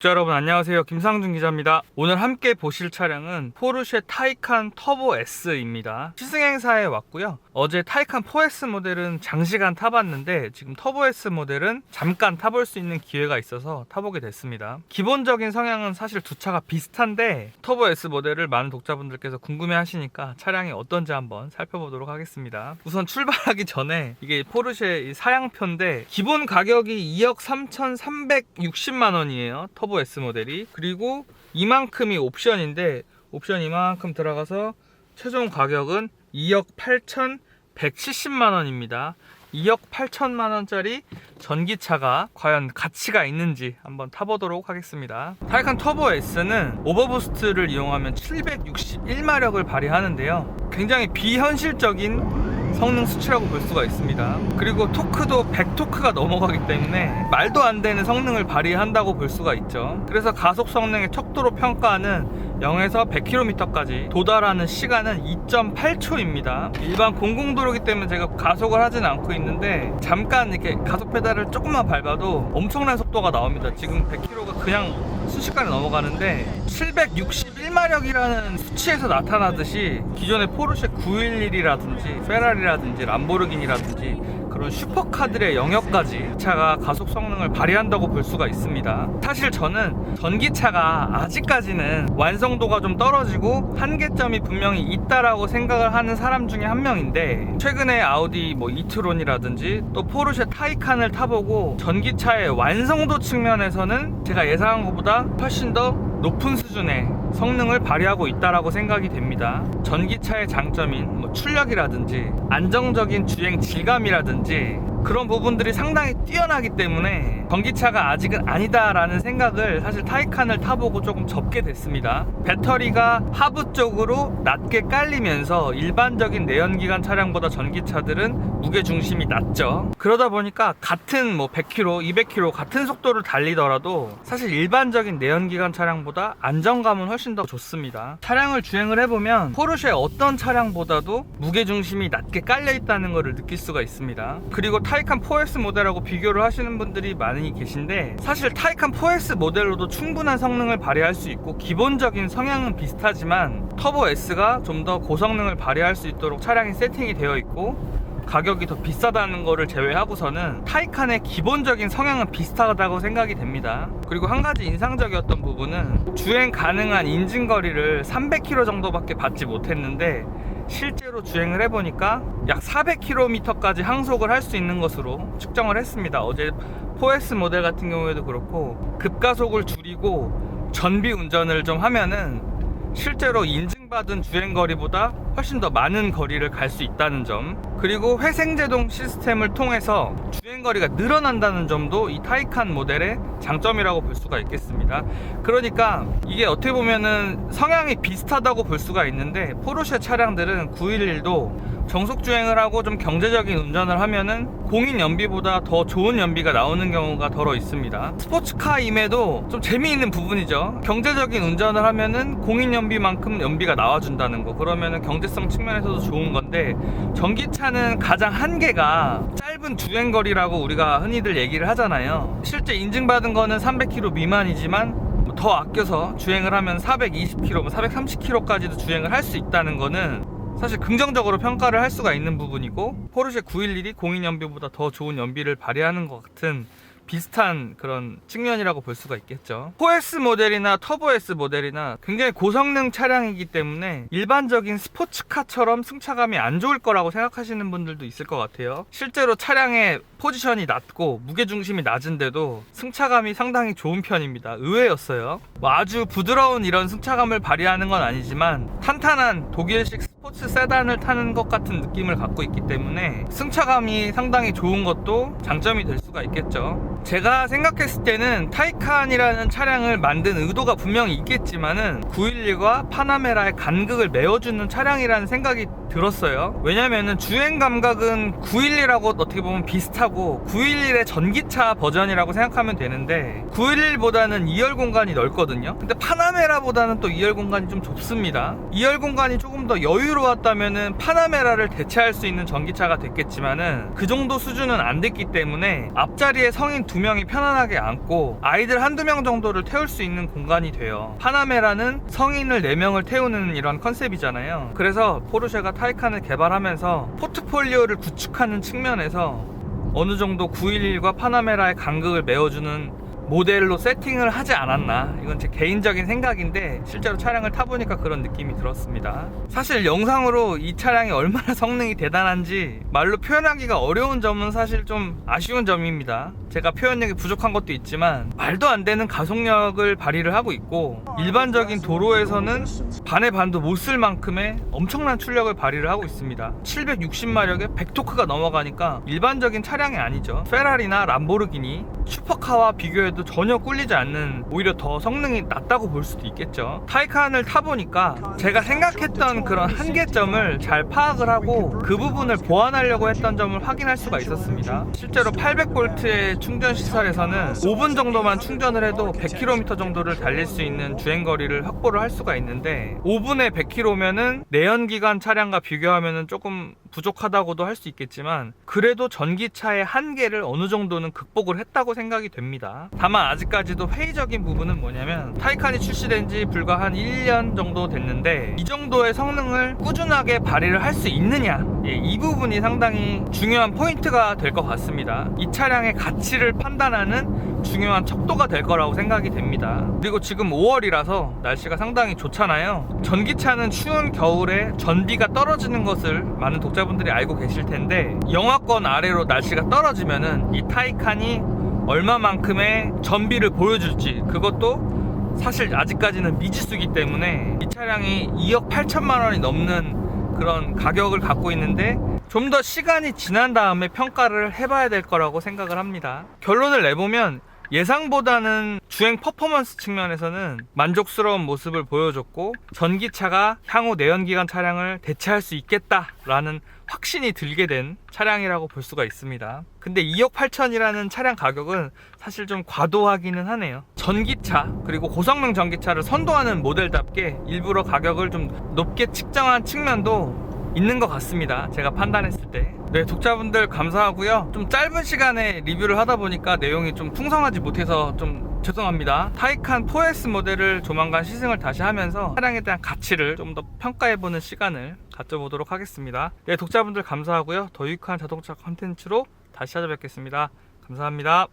자, 여러분 안녕하세요. 김상준 기자입니다. 오늘 함께 보실 차량은 포르쉐 타이칸 터보 S입니다. 시승 행사에 왔고요. 어제 타이칸 4S 모델은 장시간 타봤는데 지금 터보 S 모델은 잠깐 타볼 수 있는 기회가 있어서 타보게 됐습니다. 기본적인 성향은 사실 두 차가 비슷한데 터보 S 모델을 많은 독자분들께서 궁금해 하시니까 차량이 어떤지 한번 살펴보도록 하겠습니다. 우선 출발하기 전에 이게 포르쉐 이 사양표인데 기본 가격이 2억 3,360만 원이에요. 터보 S 모델이. 그리고 이만큼이 옵션인데 옵션 이만큼 들어가서 최종 가격은 2억 8,170만 원입니다. 2억 8천만 원짜리 전기차가 과연 가치가 있는지 한번 타보도록 하겠습니다. 타이칸 터보 S는 오버부스트를 이용하면 761마력을 발휘하는데요. 굉장히 비현실적인 성능 수치라고 볼 수가 있습니다. 그리고 토크도 100토크가 넘어가기 때문에 말도 안 되는 성능을 발휘한다고 볼 수가 있죠. 그래서 가속 성능의 척도로 평가하는 0에서 100km까지 도달하는 시간은 2.8초입니다. 일반 공공도로기 때문에 제가 가속을 하진 않고 있는데 잠깐 이렇게 가속 페달을 조금만 밟아도 엄청난 속도가 나옵니다. 지금 100km가 그냥 순식간에 넘어가는데 761마력이라는 수치에서 나타나듯이 기존의 포르쉐 911이라든지 페라리라든지 람보르기니라든지 그런 슈퍼카들의 영역까지 차가 가속 성능을 발휘한다고 볼 수가 있습니다. 사실 저는 전기차가 아직까지는 완성도가 좀 떨어지고 한계점이 분명히 있다라고 생각을 하는 사람 중에 한 명인데 최근에 아우디 뭐 이트론이라든지 또 포르쉐 타이칸을 타보고 전기차의 완성도 측면에서는 제가 예상한 것보다 훨씬 더 높은 수준의 성능을 발휘하고 있다라고 생각이 됩니다. 전기차의 장점인 뭐 출력이라든지 안정적인 주행 질감이라든지 그런 부분들이 상당히 뛰어나기 때문에 전기차가 아직은 아니다라는 생각을 사실 타이칸을 타보고 조금 접게 됐습니다. 배터리가 하부 쪽으로 낮게 깔리면서 일반적인 내연기관 차량보다 전기차들은 무게 중심이 낮죠. 그러다 보니까 같은 뭐 100km, 200km 같은 속도를 달리더라도 사실 일반적인 내연기관 차량보다 안정감은 훨씬 더 좋습니다. 차량을 주행을 해보면 포르쉐 어떤 차량보다도 무게 중심이 낮게 깔려 있다는 것을 느낄 수가 있습니다. 그리고 타이칸 4S 모델하고 비교를 하시는 분들이 많이 계신데 사실 타이칸 4S 모델로도 충분한 성능을 발휘할 수 있고 기본적인 성향은 비슷하지만 터보 S가 좀 더 고성능을 발휘할 수 있도록 차량이 세팅이 되어 있고 가격이 더 비싸다는 거를 제외하고서는 타이칸의 기본적인 성향은 비슷하다고 생각이 됩니다. 그리고 한 가지 인상적이었던 부분은 주행 가능한 인증거리를 300km 정도밖에 받지 못했는데 실제로 주행을 해보니까 약 400km까지 항속을 할 수 있는 것으로 측정을 했습니다. 어제 4S 모델 같은 경우에도 그렇고 급가속을 줄이고 전비 운전을 좀 하면은 실제로 인증 받은 주행거리보다 훨씬 더 많은 거리를 갈 수 있다는 점 그리고 회생제동 시스템을 통해서 주행거리가 늘어난다는 점도 이 타이칸 모델의 장점이라고 볼 수가 있겠습니다. 그러니까 이게 어떻게 보면은 성향이 비슷하다고 볼 수가 있는데 포르쉐 차량들은 911도 정속 주행을 하고 좀 경제적인 운전을 하면은 공인 연비보다 더 좋은 연비가 나오는 경우가 더러 있습니다. 스포츠카임에도 좀 재미있는 부분이죠. 경제적인 운전을 하면은 공인 연비만큼 연비가 나와준다는 거. 그러면은 경제성 측면에서도 좋은 건데 전기차는 가장 한계가 짧은 주행 거리라고 우리가 흔히들 얘기를 하잖아요. 실제 인증받은 거는 300km 미만이지만 뭐더 아껴서 주행을 하면 420km, 뭐 430km까지도 주행을 할 수 있다는 거는 사실 긍정적으로 평가를 할 수가 있는 부분이고 포르쉐 911이 공인 연비보다 더 좋은 연비를 발휘하는 것 같은 비슷한 그런 측면이라고 볼 수가 있겠죠. 4S 모델이나 터보 S 모델이나 굉장히 고성능 차량이기 때문에 일반적인 스포츠카처럼 승차감이 안 좋을 거라고 생각하시는 분들도 있을 것 같아요. 실제로 차량의 포지션이 낮고 무게중심이 낮은데도 승차감이 상당히 좋은 편입니다. 의외였어요. 뭐 아주 부드러운 이런 승차감을 발휘하는 건 아니지만 탄탄한 독일식 스포츠 세단을 타는 것 같은 느낌을 갖고 있기 때문에 승차감이 상당히 좋은 것도 장점이 될 수가 있겠죠. 제가 생각했을 때는 타이칸이라는 차량을 만든 의도가 분명히 있겠지만은 911과 파나메라의 간극을 메워주는 차량이라는 생각이 들었어요. 왜냐면은 주행 감각은 911하고 어떻게 보면 비슷하고 911의 전기차 버전이라고 생각하면 되는데 911보다는 2열 공간이 넓거든요. 근데 파나메라보다는 또 2열 공간이 좀 좁습니다. 2열 공간이 조금 더 여유로웠다면은 파나메라를 대체할 수 있는 전기차가 됐겠지만은 그 정도 수준은 안 됐기 때문에 앞자리에 성인 두 명이 편안하게 앉고 아이들 한두 명 정도를 태울 수 있는 공간이 돼요. 파나메라는 성인을 4명을 태우는 이런 컨셉이잖아요. 그래서 포르쉐가 타이칸을 개발하면서 포트폴리오를 구축하는 측면에서 어느 정도 911과 파나메라의 간극을 메워주는 모델로 세팅을 하지 않았나. 이건 제 개인적인 생각인데 실제로 차량을 타보니까 그런 느낌이 들었습니다. 사실 영상으로 이 차량이 얼마나 성능이 대단한지 말로 표현하기가 어려운 점은 사실 좀 아쉬운 점입니다. 제가 표현력이 부족한 것도 있지만 말도 안 되는 가속력을 발휘를 하고 있고 일반적인 도로에서는 반의 반도 못 쓸 만큼의 엄청난 출력을 발휘를 하고 있습니다. 760마력에 100토크가 넘어가니까 일반적인 차량이 아니죠. 페라리나 람보르기니 슈퍼카와 비교해도 전혀 꿀리지 않는 오히려 더 성능이 낮다고 볼 수도 있겠죠. 타이칸을 타보니까 제가 생각했던 그런 한계점을 잘 파악을 하고 그 부분을 보완하려고 했던 점을 확인할 수가 있었습니다. 실제로 800V의 충전 시설에서는 5분 정도만 충전을 해도 100km 정도를 달릴 수 있는 주행 거리를 확보를 할 수가 있는데 5분에 100km면은 내연기관 차량과 비교하면은 조금 부족하다고도 할 수 있겠지만 그래도 전기차의 한계를 어느 정도는 극복을 했다고 생각이 됩니다. 다만 아직까지도 회의적인 부분은 뭐냐면 타이칸이 출시된 지 불과 한 1년 정도 됐는데 이 정도의 성능을 꾸준하게 발휘를 할 수 있느냐 예, 이 부분이 상당히 중요한 포인트가 될 것 같습니다. 이 차량의 가치를 판단하는 중요한 척도가 될 거라고 생각이 됩니다. 그리고 지금 5월이라서 날씨가 상당히 좋잖아요. 전기차는 추운 겨울에 전비가 떨어지는 것을 많은 독자분들이 알고 계실 텐데 영하권 아래로 날씨가 떨어지면은 이 타이칸이 얼마만큼의 전비를 보여줄지 그것도 사실 아직까지는 미지수기 때문에 이 차량이 2억 8천만 원이 넘는 그런 가격을 갖고 있는데 좀더 시간이 지난 다음에 평가를 해봐야 될 거라고 생각을 합니다. 결론을 내보면 예상보다는 주행 퍼포먼스 측면에서는 만족스러운 모습을 보여줬고 전기차가 향후 내연기관 차량을 대체할 수 있겠다라는 확신이 들게 된 차량이라고 볼 수가 있습니다. 근데 2억 8천이라는 차량 가격은 사실 좀 과도하기는 하네요. 전기차 그리고 고성능 전기차를 선도하는 모델답게 일부러 가격을 좀 높게 측정한 측면도 있는 것 같습니다. 제가 판단했을 때. 네, 독자분들 감사하고요. 좀 짧은 시간에 리뷰를 하다 보니까 내용이 좀 풍성하지 못해서 좀 죄송합니다. 타이칸 4S 모델을 조만간 시승을 다시 하면서 차량에 대한 가치를 좀 더 평가해보는 시간을 가져보도록 하겠습니다. 네, 독자분들 감사하고요. 더 유익한 자동차 컨텐츠로 다시 찾아뵙겠습니다. 감사합니다.